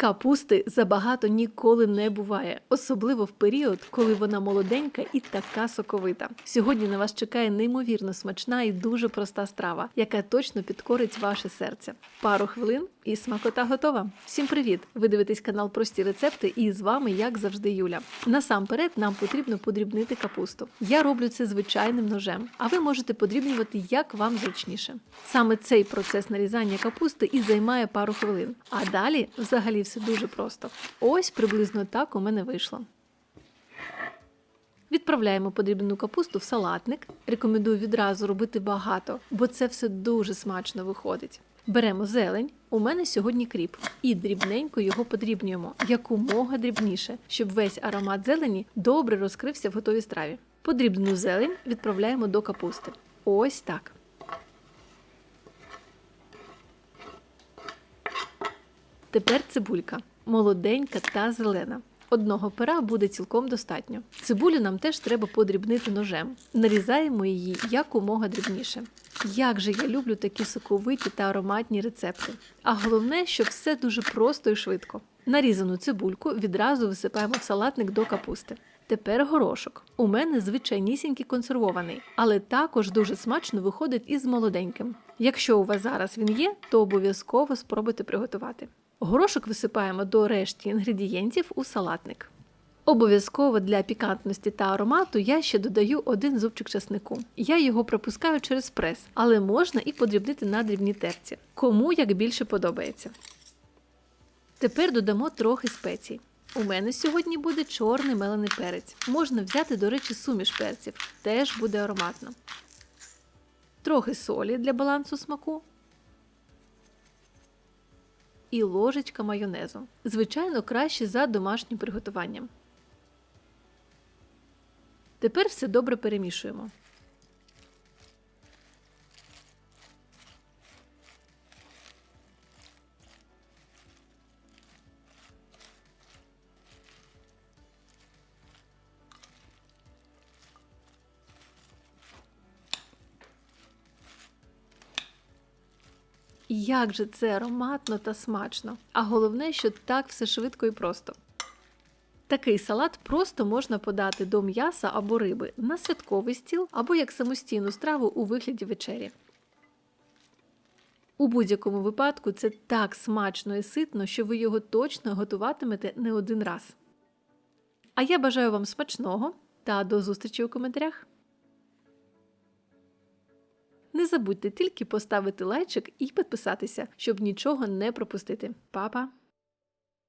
Капусти забагато ніколи не буває, особливо в період, коли вона молоденька і така соковита. Сьогодні на вас чекає неймовірно смачна і дуже проста страва, яка точно підкорить ваше серце. Пару хвилин і смакота готова. Всім привіт! Ви дивитесь канал Прості рецепти, і з вами, як завжди, Юля. Насамперед, нам потрібно подрібнити капусту. Я роблю це звичайним ножем, а ви можете подрібнювати як вам зручніше. Саме цей процес нарізання капусти і займає пару хвилин. А далі взагалі все дуже просто. Ось приблизно так у мене вийшло. Відправляємо подрібнену капусту в салатник. Рекомендую відразу робити багато, бо це все дуже смачно виходить. Беремо зелень. У мене сьогодні кріп, і дрібненько його подрібнюємо якомога дрібніше, щоб весь аромат зелені добре розкрився в готовій страві. Подрібнену зелень відправляємо до капусти. Ось так. Тепер цибулька молоденька та зелена. Одного пера буде цілком достатньо. Цибулю нам теж треба подрібнити ножем. Нарізаємо її якомога дрібніше. Як же я люблю такі соковиті та ароматні рецепти. А головне, що все дуже просто і швидко. Нарізану цибульку відразу висипаємо в салатник до капусти. Тепер горошок. У мене звичайнісінький консервований, але також дуже смачно виходить із молоденьким. Якщо у вас зараз він є, то обов'язково спробуйте приготувати. Горошок висипаємо до решті інгредієнтів у салатник. Обов'язково для пікантності та аромату я ще додаю один зубчик часнику. Я його пропускаю через прес, але можна і подрібнити на дрібній терці. Кому як більше подобається. Тепер додамо трохи спецій. У мене сьогодні буде чорний мелений перець. Можна взяти, до речі, суміш перців, теж буде ароматно. Трохи солі для балансу смаку. І ложечка майонезу. Звичайно, краще за домашнім приготуванням. Тепер все добре перемішуємо. Як же це ароматно та смачно! А головне, що так все швидко і просто. Такий салат просто можна подати до м'яса або риби на святковий стіл або як самостійну страву у вигляді вечері. У будь-якому випадку це так смачно і ситно, що ви його точно готуватимете не один раз. А я бажаю вам смачного та до зустрічі у коментарях. Не забудьте тільки поставити лайчик і підписатися, щоб нічого не пропустити. Па-па!